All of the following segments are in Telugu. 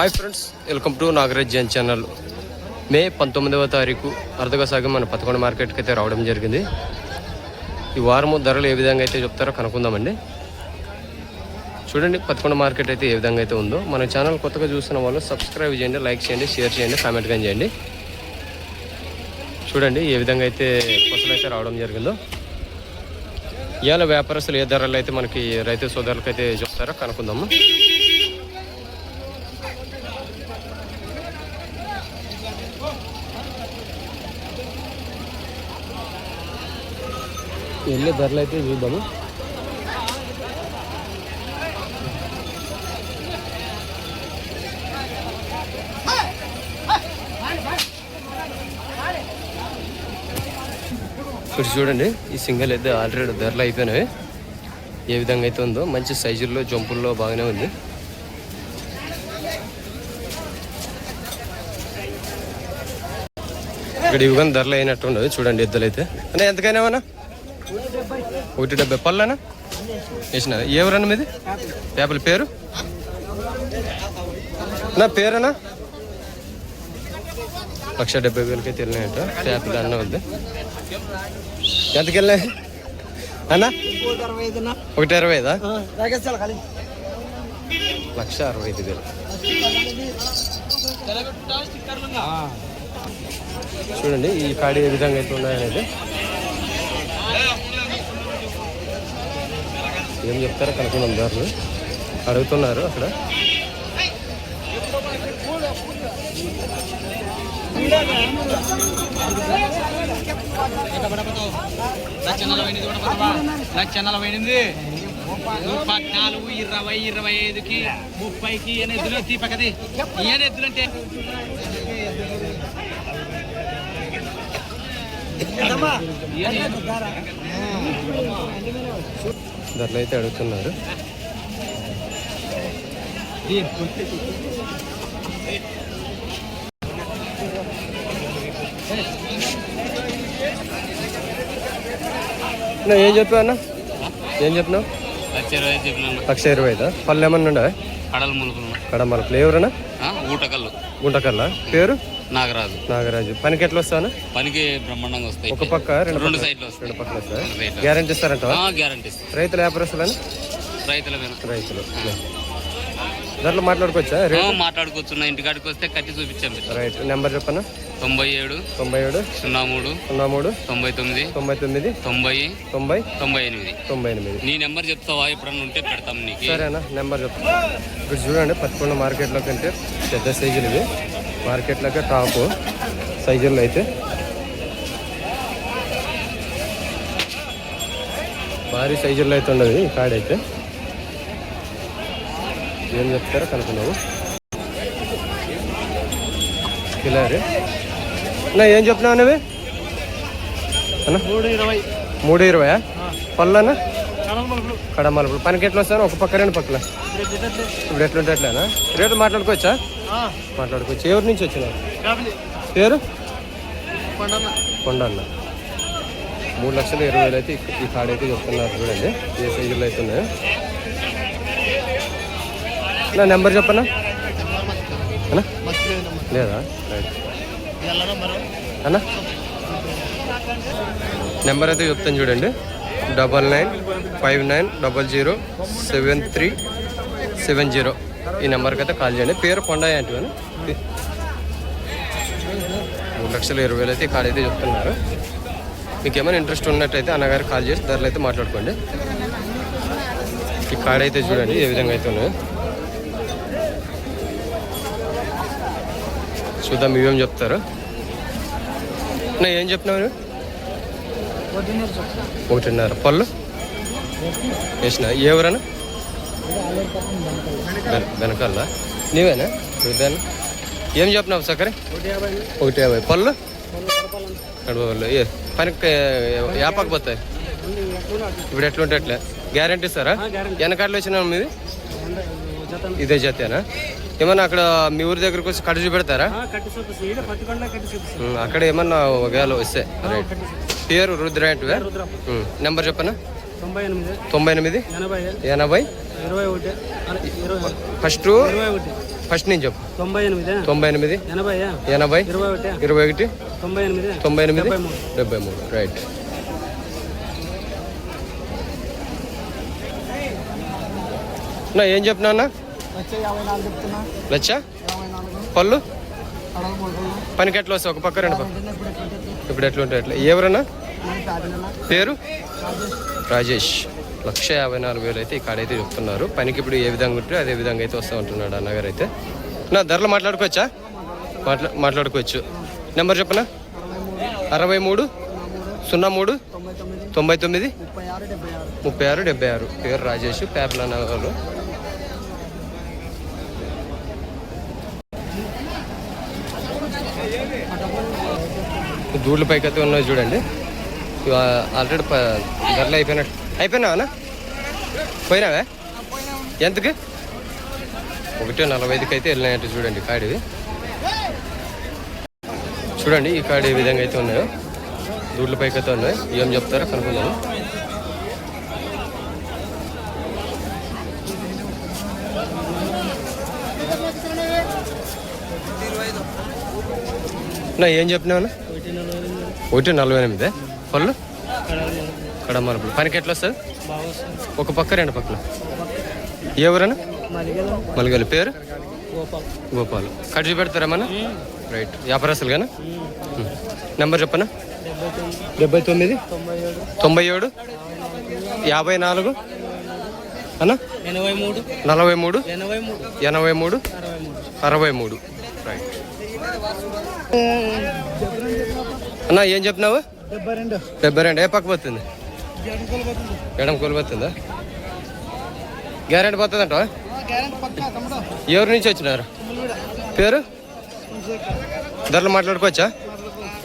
Hi friends welcome to Nagaraj Jain channel May పంతొమ్మిదవ తారీఖు అర్ధగా సాగం మన పదకొండు మార్కెట్కి అయితే రావడం జరిగింది. ఈ వారము ధరలు ఏ విధంగా అయితే చెప్తారో కనుక్కుందామండి. చూడండి పదకొండు మార్కెట్ అయితే ఏ విధంగా అయితే ఉందో. మన ఛానల్ కొత్తగా చూసిన వాళ్ళు సబ్స్క్రైబ్ చేయండి లైక్ చేయండి షేర్ చేయండి కామెంట్ కానీ చేయండి. చూడండి ఏ విధంగా అయితే కొత్తలు అయితే రావడం జరిగిందో. ఇవాళ వ్యాపారస్తులు ఏ ధరలు అయితే మనకి రైతు సోదరులకైతే అయితే చెప్తారో కనుక్కుందాము. వెళ్ళే ధరలు అయితే చూద్దాము? ఇక్కడ చూడండి ఈ సింగల్ అయితే ఆల్రెడీ ధరలు అయిపోయినవి. ఏ విధంగా అయితే ఉందో మంచి సైజుల్లో జంపుల్లో బాగానే ఉంది. ఇక్కడ ఇవి కానీ ధరలు అయినట్టు ఉండదు చూడండి ఎద్దులు అయితే. అంటే ఎంతకైనా ఏమన్నా? ఒకటి డెబ్బై పళ్ళనా? వేసిన? ఎవరన్నా మీది? పేపల పేరు? నా పేరేనా? లక్ష డెబ్బై వేలకైతే అయితే వెళ్ళినాయట. పేపలు అన్న వద్దు ఎంతకి వెళ్ళినాయి ఒకటి అరవై ఐదా? లక్ష అరవై ఐదు వేలు. చూడండి ఈ ప్యాడీ ఏ విధంగా అయితే ఉన్నాయనేది. ఏం చెప్తారో కనుక్కున్నాం దారులు అడుగుతున్నారు అక్కడ. లక్ష నలభై పద్నాలుగు ఇరవై ఇరవై ఐదుకి ముప్పైకి ఈయన ఎద్దులు తీపకది. ఈయన ఎద్దులంటే? ధరలు అయితే అడుగుతున్నారు ఏం చెప్పావు అన్న? ఏం చెప్పినావు? లక్ష ఇరవై ఐదు పళ్ళు ఏమన్నా ఉండే కడల ములుకులు కడ మన ఫ్లేవరనా ఊటకల్లు. గుంటకల్లా పేరు? నాగరాజు. నాగరాజు. పనికి ఎట్లా వస్తాను పనికి బ్రహ్మాండంగా వస్తాయి. ఒక పక్క రెండు సైడ్లు వస్తాయి. రెండు పక్కల వస్తాయి? గ్యారంటీ ఇస్తారంట గ్యారంటీ రైతుల వ్యాపారస్తులని రైతుల రైతులు ధరలు మాట్లాడుకోవచ్చా? మాట్లాడుకోవచ్చు ఇంటికాడికి వస్తే కట్టి చూపించండి రైట్. నెంబర్ చెప్పనా? తొంభై ఏడు తొంభై ఏడు సున్నా మూడు సున్నా మూడు తొంభై తొమ్మిది తొంభై తొమ్మిది తొంభై తొంభై తొంభై ఎనిమిది. తొంభై ఎనిమిది. నీ నెంబర్ చెప్తావా? ఎప్పుడన్నా ఉంటే పెడతాం నీకు. సరేనా నెంబర్ చెప్తా. ఇప్పుడు చూడండి పదకొండు మార్కెట్లో కంటే పెద్ద సైజులు ఇవి. మార్కెట్లోకి టాప్ సైజుల్లో అయితే. భారీ సైజుల్లో అయితే ఉండదు ఈ కాడ అయితే. ఏం చెప్తారో కనుక్కున్నాము కిలారి అన్న ఏం చెప్తున్నావు నువ్వు? అన్న? మూడు ఇరవై. మూడు ఇరవై పళ్ళనా? కడమలుపులు పనికి ఎట్లా వస్తాను? ఒక పక్క రెండు పక్కల? ఇప్పుడు ఎట్లుంటే ఎట్లేనా రేటు మాట్లాడుకోవచ్చా? మాట్లాడుకోవచ్చు. ఎవరి నుంచి వచ్చినావు? పేరు? కొండ అన్న మూడు లక్షల ఇరవై వేలు అయితే ఈ- కాడ అయితే చెప్తున్నారు చూడండి. ఏ సైజులో అయితే ఉన్నాయో. నా నెంబర్ చెప్పనా? లేదా? రైట్. అన్నా? నెంబర్ అయితే చెప్తాను చూడండి. Double nine five nine double zero seven three seven zero. ఈ నెంబర్కి అయితే కాల్ చేయండి. పేరు కొండ అంటే మూడు లక్షల ఇరవై వేలు అయితే కాడ అయితే చెప్తున్నారు. మీకు ఏమైనా ఇంట్రెస్ట్ ఉన్నట్టయితే అన్నగారు కాల్ చేసి ధరలు అయితే మాట్లాడుకోండి. ఈ కాడ అయితే చూడండి ఏ విధంగా అయితే ఉన్నాయో చూద్దాం ఇవేం చెప్తారు. నా ఏం చెప్తున్నావు నువ్వు? ఒకటిన్నర పళ్ళు? వేసిన? ఎవరన్నా వెనకాల. నీవేనా? వృద్ధాన్ని ఏం చెప్పినావు సక్కరే ఒకటి యాభై. పళ్ళు? పళ్ళు. ఏ పనికి యాపకు పోతాయి. ఇప్పుడు ఎట్లుంటే అట్లా. గ్యారంటీ ఇస్తారా? వెనకాడలు వచ్చిన మీది ఇదే జతేనా? ఏమన్నా అక్కడ మీ ఊరి దగ్గరకు వచ్చి కట్టు చూపెడతారా? అక్కడ ఏమన్నా ఒకవేళ వస్తే. రైట్. పేరు రుద్ర అంటే నెంబర్ చెప్పనా? తొంభై ఎనిమిది. తొంభై ఎనిమిది? ఎనభై ఎనభై? ఇరవై ఒకటి. అరే, ఇరవై ఫస్ట్ ఫస్ట్ నుంచి చెప్పు. తొంభై ఎనిమిది. తొంభై ఎనిమిది. ఎనభై ఎనభై. ఇరవై ఒకటి ఇరవై ఒకటి. తొంభై ఎనిమిది. తొంభై ఎనిమిది. డెబ్బై మూడు. రైట్ నా ఏం చెప్పినా అన్న? చెప్తున్నా. లచ్చ? పళ్ళు? పనికి ఎట్లా వస్తాయి ఒక పక్క రెండు పక్క. ఇప్పుడు ఎట్లా ఉంటాయి? ఎట్లా? ఎవరన్నా? పేరు? రాజేష్. లక్ష యాభై నాలుగు వేలు అయితే ఇక్కడ అయితే చెప్తున్నారు. పనికి ఇప్పుడు ఏ విధంగా ఉంటే అదే విధంగా అయితే వస్తూ ఉంటున్నాడు అన్నగారు అయితే. నా ధరలు మాట్లాడుకోవచ్చా? మాట్లా మాట్లాడుకోవచ్చు. నెంబర్ చెప్పనా? అరవై మూడు సున్నా మూడు తొంభై తొమ్మిది ముప్పై ఆరు డెబ్బై ఆరు. పేరు రాజేష్ పేపల నగర్లో దూళ్ళు పైకి అయితే ఉన్నాయి చూడండి. ఆల్రెడీ ప- ధరలు అయిపోయినట్టు అయిపోయినావా? పోయినావా? ఎంతకి ఒకటో నలభై ఐదుకి అయితే వెళ్ళినాయంటే చూడండి కాడివి చూడండి ఈ కాడి ఏ విధంగా అయితే ఉన్నాయో. దూడ్ల పైకి అయితే ఉన్నాయి. ఏం చెప్తారో కనుక్కుందాము నా ఏం చెప్పినావు ఒకటి నలభై ఒకటి నలభై ఎనిమిది. పళ్ళు? కడాలి కడమరపులు పనికి ఎట్లా వస్తుంది? ఒక పక్క రెండు పక్కల. ఎవరన్నా మలిగల. మలగలి. పేరు? గోపాల్. కట్ పెడతారేమన్నా రైట్. వ్యాపారస్తులు కానీ నెంబర్ చెప్పనా? డెబ్బై తొమ్మిది. తొంభై ఏడు? యాభై నాలుగు? అన్న? ఎనభై మూడు. నలభై మూడు? ఎనభై మూడు. అరవై మూడు. రైట్. అన్న ఏం చెప్పినావు డెబ్బై రెండు. ఏ పక్క పోతుంది? ఎడం కోల్పోతుందా గ్యారెంటీ పోతుందంట? ఎవరి నుంచి వచ్చినారు? పేరు? ధరలు మాట్లాడుకోవచ్చా?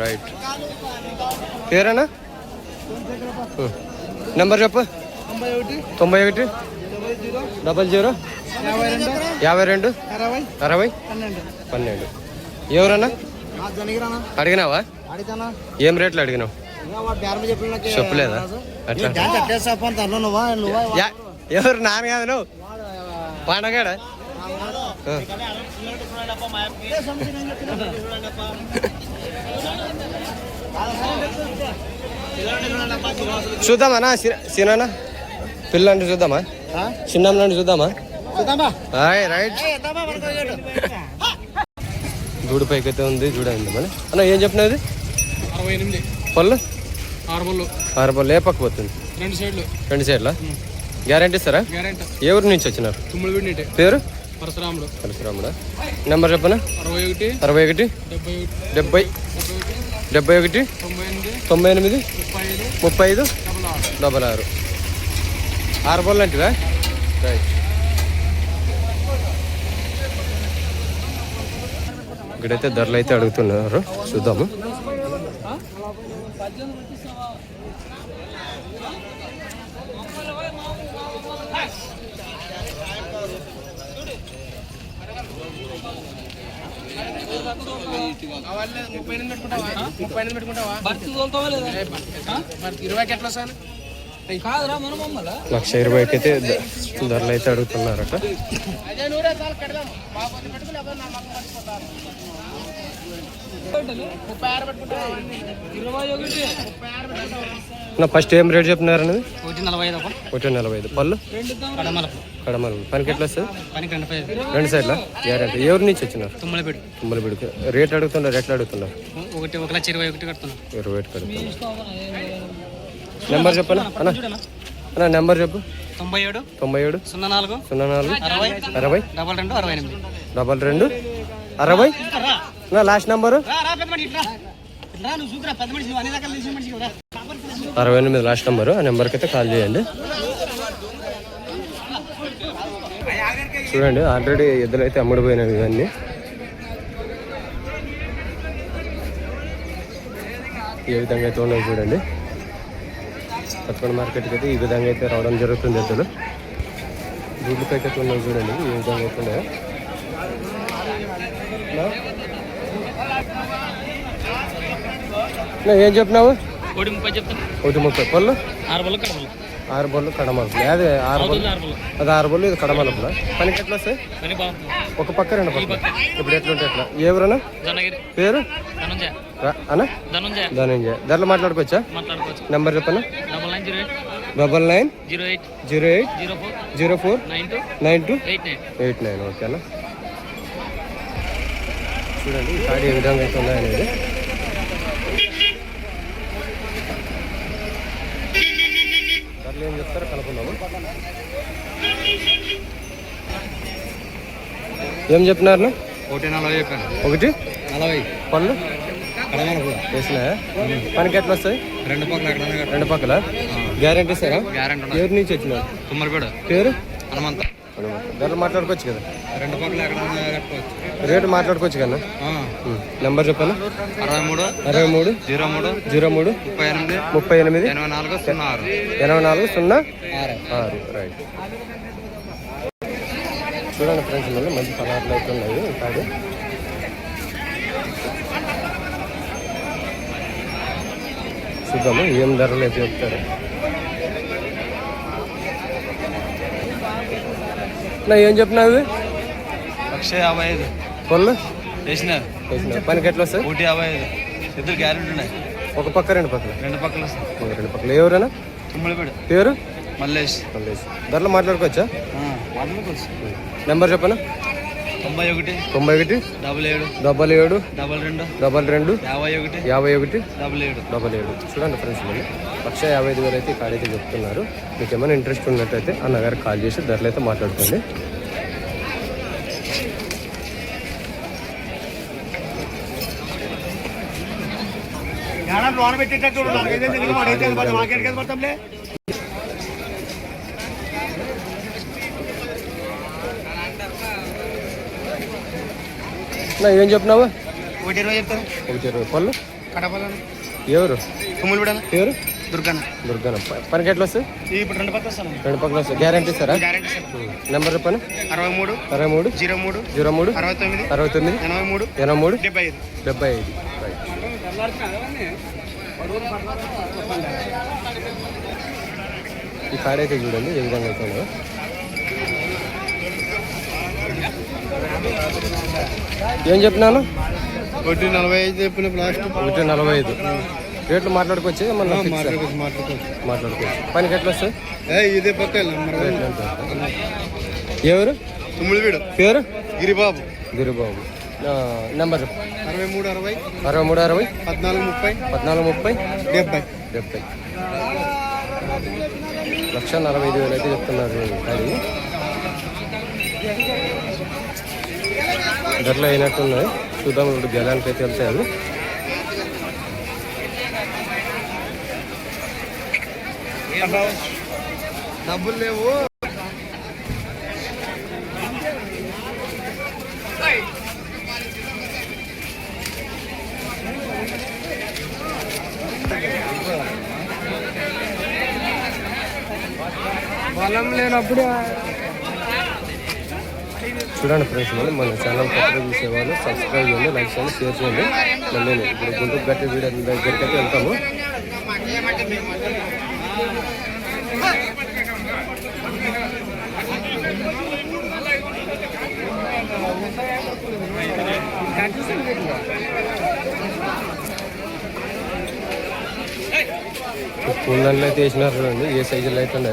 రైట్ పేరేనా? నెంబర్ చెప్పు. తొంభై ఒకటి డబల్ జీరో యాభై రెండు అరవై పన్నెండు. ఎవరన్నా? అడిగినావా? అడిగానా ఏం రేట్లు అడిగినావు? చెప్పలేదా? ఎవరు? నాన్న కాదు నువ్వు? పండగాడ చూద్దామా సినానా? పిల్లండి చూద్దామా? చిన్నండి చూద్దామా? Hi right. దూడు పైకి అయితే ఉంది చూడండి మన అన్న ఏం చెప్పినది? పళ్ళు? ఆరు బళ్ళు ఆరు పళ్ళు ఏ పక్క పోతుంది? రెండు సైడ్లు. రెండు సైడ్లా? గ్యారంటీ ఇస్తారా? గ్యారెంటీ ఏ ఊరు నుంచి వచ్చినారు? తుమ్ముడు పేరు? పరశురాముడు. పరశురాముడా? నెంబర్ చెప్పనా? అరవై ఒకటి. అరవై ఒకటి. డెబ్బై డెబ్బై. ఒకటి. తొంభై ఎనిమిది. ముప్పై ఐదు. డబల్ ఆరు. ఆరు. బోల్ రైట్ ఇక్కడైతే ధరలు అయితే అడుగుతున్నారు. చూద్దాము ముప్పై ఎనిమిది పెట్టుకుంటావా ముప్పై ఎనిమిది పెట్టుకుంటావా ఇరవైకి ఎట్లా సార్ కాదురా మన మమ్మల్ని లక్ష ఇరవైకి అయితే ధరలు అయితే అడుగుతున్నారట. ఇరవై ఫస్ట్ ఏం రేట్ చెప్పినారు అనేది? ఒకటి నలభై ఐదు ఒకటి నలభై ఐదు. పళ్ళు? కడమలు పనికి ఎట్లా వస్తుంది? పనికి రెండు సైడ్లా. గ్యారంటీ. ఎవరి నుంచి వచ్చినారు? తుమ్మల పెట్టి తుమ్మల బిడికి రేట్ అడుగుతున్నారు ఎట్లా అడుగుతున్నారు? ఒకటి ఒక లక్ష ఇరవై ఒకటి కడుతున్నాం. ఇరవై ఒకటి కడుగుతున్నారు నెంబర్ చెప్పనా? అన్న అన్న నెంబర్ చెప్పు. తొంభై ఏడు తొంభై ఏడు సున్నా నాలుగు సున్నా నాలుగు అరవై అరవై డబల్ రెండు అరవై ఎనిమిది. డబల్ రెండు అరవై. నా లాస్ట్ నెంబరు? అరవై ఎనిమిది లాస్ట్ నెంబరు ఆ నెంబర్కి అయితే కాల్ చేయండి. చూడండి ఆల్రెడీ ఎద్దులు అయితే అమ్ముడుపోయినవి ఇవన్నీ. ఏ విధంగా అయితే ఉన్నాయి చూడండి. పచ్చకొండ మార్కెట్కి అయితే ఈ విధంగా అయితే రావడం జరుగుతుంది ఎద్దులు. పైకి అయితే ఉన్నాయి చూడండి ఏ విధంగా అయితే ఉన్నాయో. ఏం చెప్పినావు? ఒకటి ముప్పై చెప్తాను ఒకటి ముప్పై. పళ్ళు? ఆరు కడమలు ఆరు బొల్లు కడమలుపులు. అదే ఆరు బొల్లు అది ఆరు బొల్లు ఇది కడమలుపుల? పనికి ఎట్లా బాగుంది ఒక పక్క రెండు పక్క. ఇప్పుడు ఎట్లా? ఎవరన్నా ధనగిరి. పేరు? ధనుంజయ. రా- అన్న? ధనుంజయ. ధరలు మాట్లాడుకోవచ్చా? నెంబర్ చెప్పనా? Double nine zero eight. Zero eight. Zero four. Nine two. Eight nine. Eight nine. ఓకేనా? చూడండి ఈ కార్డు ఏ విధంగా అయితే ఉన్నాయనేది. ఏం చెప్తారో కనుక్కుందాము. ఏం చెప్పినారు? ఒకటి నలభై చెప్పాను. ఒకటి? నలభై. పళ్ళు పనికి ఎట్లా వస్తాయి? రెండు పక్కల రెండు పక్కల? గ్యారంటీ ఇస్తారా? గ్యారెంటీ ఎవరి నుంచి వచ్చినారు తుమ్మరిపేడ పేరు? హనుమంత. ధరలు మాట్లాడుకోవచ్చు కదా? రెండు పక్కల రేటు మాట్లాడుకోవచ్చు కదా? నెంబర్ చెప్పాను? అరవై మూడు అరవై మూడు జీరో మూడు జీరో మూడు ముప్పై ఎనిమిది ముప్పై ఎనిమిది ఎనభై నాలుగు సున్నా ఆరు. ఎనభై నాలుగు సున్నా ఆరు. రైట్ చూడండి ఫ్రెండ్స్ మళ్ళీ మంచి పదార్థాలు అయితే ఉన్నాయి. కాడు చూద్దాము ఏం ధరలు అయితే చెప్తారు. నా ఏం చెప్పినావు ఇవి? లక్ష యాభై ఐదు. పళ్ళు? వేసినావు. పనికి ఎట్లా వస్తాయి? ఒకటి యాభై ఐదు. ఇద్దరు గ్యారెంటీ ఉన్నాయి. ఒక పక్క రెండు పక్కల. రెండు పక్కల వస్తాయి. రెండు పక్కల. ఎవరైనా తుమ్మడిపేడ పేరు? మల్లేష్. మల్లేష్. ధరలు మాట్లాడుకోవచ్చా? మాట్లాడుకోవచ్చు. నెంబర్ చెప్పనా? తొంభై ఒకటి తొంభై ఒకటి డబల్ ఏడు డబల్ ఏడు డబల్ రెండు డబల్ రెండు యాభై ఒకటి యాభై ఒకటి డబల్ ఏడు. డబల్ ఏడు. చూడండి ఫ్రెండ్స్ మళ్ళీ లక్ష యాభై ఐదు వేలు అయితే కార్ అయితే చెప్తున్నారు. మీకు ఏమైనా ఇంట్రెస్ట్ ఉన్నట్టయితే అన్నగారికి కాల్ చేసి ధరలు అయితే మాట్లాడుకోండి. లోన పెట్టేటట్టు నా ఏం చెప్పినావా? ఒకటి ఇరవై చెప్తాను. ఒకటి ఇరవై. పళ్ళు? కడపలను. ఎవరు? తుమ్ములు కూడా ఎవరు దుర్గాన దుర్గాన పనికి ఎట్లా వస్తాయి ఇప్పుడు రెండు పక్కల వస్తాను. రెండు పక్కల వస్తాయి. గ్యారంటీ ఇస్తారా? గ్యారెంటీ సార్ నెంబర్ చెప్పండి. అరవై మూడు అరవై మూడు జీరో మూడు జీరో మూడు అరవై తొమ్మిది అరవై తొమ్మిది ఎనభై మూడు ఎనభై మూడు డెబ్బై ఐదు. డెబ్బై ఐదు. ఈ కార్డ్ అయితే చూడండి ఏ విధంగా అయితే ఉందో ఏం చెప్పినాను ఒకటి నలభై ఐదు చెప్పిన ప్లాస్టిక్ ఒకటి నలభై ఐదు. రేట్లు మాట్లాడుకోవచ్చు మాట్లాడుకోవచ్చు మాట్లాడుకోవచ్చు మాట్లాడుకోవచ్చు పనికి ఎట్లా వస్తాయి ఏ ఇదే పక్క? ఎవరు తుమ్ముడు వీడు పేరు? గిరిబాబు. గిరిబాబు. నెంబర్. అరవై మూడు అరవై. అరవై మూడు అరవై? పద్నాలుగు ముప్పై. పద్నాలుగు ముప్పై? డెబ్బై. డెబ్బై. లక్ష నలభై ఐదు వేలు అయితే చెప్తున్నారు అది ధరలు అయినట్టున్నాయి. చూద్దాం ఇప్పుడు గెలానికి అయితే వెళ్తాయని డబ్బులు లేవు. బలం లేనప్పుడు చూడండి ఫ్రెండ్స్ మళ్ళీ మన ఛానల్ కొత్తగా చూసేవాళ్ళు సబ్స్క్రైబ్ చేయండి లైక్ చేయండి షేర్ చేయండి. మళ్ళీ ఇప్పుడు గుంటూరు గట్టి వీడియో దగ్గరికి అయితే వెళ్తాము పూలదండలు అయితే వేసినారు చూడండి ఏ సైజులో అయితే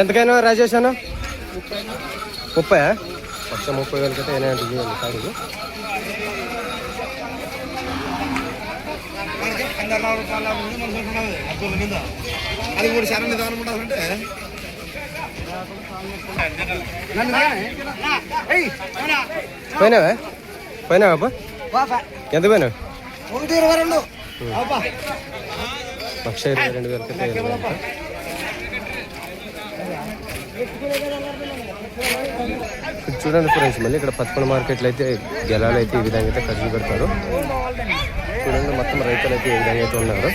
ఎంతకైనా రాజేష్ అన్న? ముప్పై లక్ష ముప్పై వేలకైతే అయినా అంటే చూడండి కాదు. అది మూడు శాతం నిదానం ఉండాలంటే పోయినావా? పోయినావా అబ్బా ఎంత పోయినావు లక్ష ఇరవై రెండు వేలకి అయితే వెళ్ళాలి అంట. ఇక్కడ చూడండి ఫ్రెండ్స్ మళ్ళీ ఇక్కడ పచ్చపండు మార్కెట్లో అయితే గెలాలు అయితే ఈ విధంగా అయితే ఖర్చు పెడతారు. చూడండి మొత్తం రైతులు అయితే ఈ విధంగా అయితే ఉన్నారు.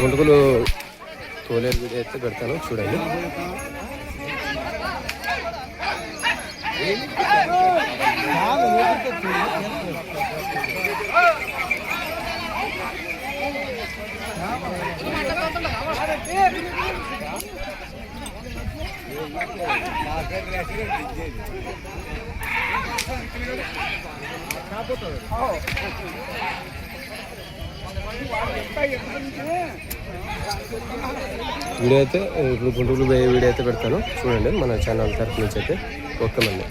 గుంటుకులు తోలేరు వీడియో అయితే పెడతాను చూడండి. వీడియో అయితే ఇప్పుడు గుంటూరు పోయే వీడియో అయితే పెడతాను చూడండి మన ఛానల్ తరఫు నుంచి అయితే ఓకే మంది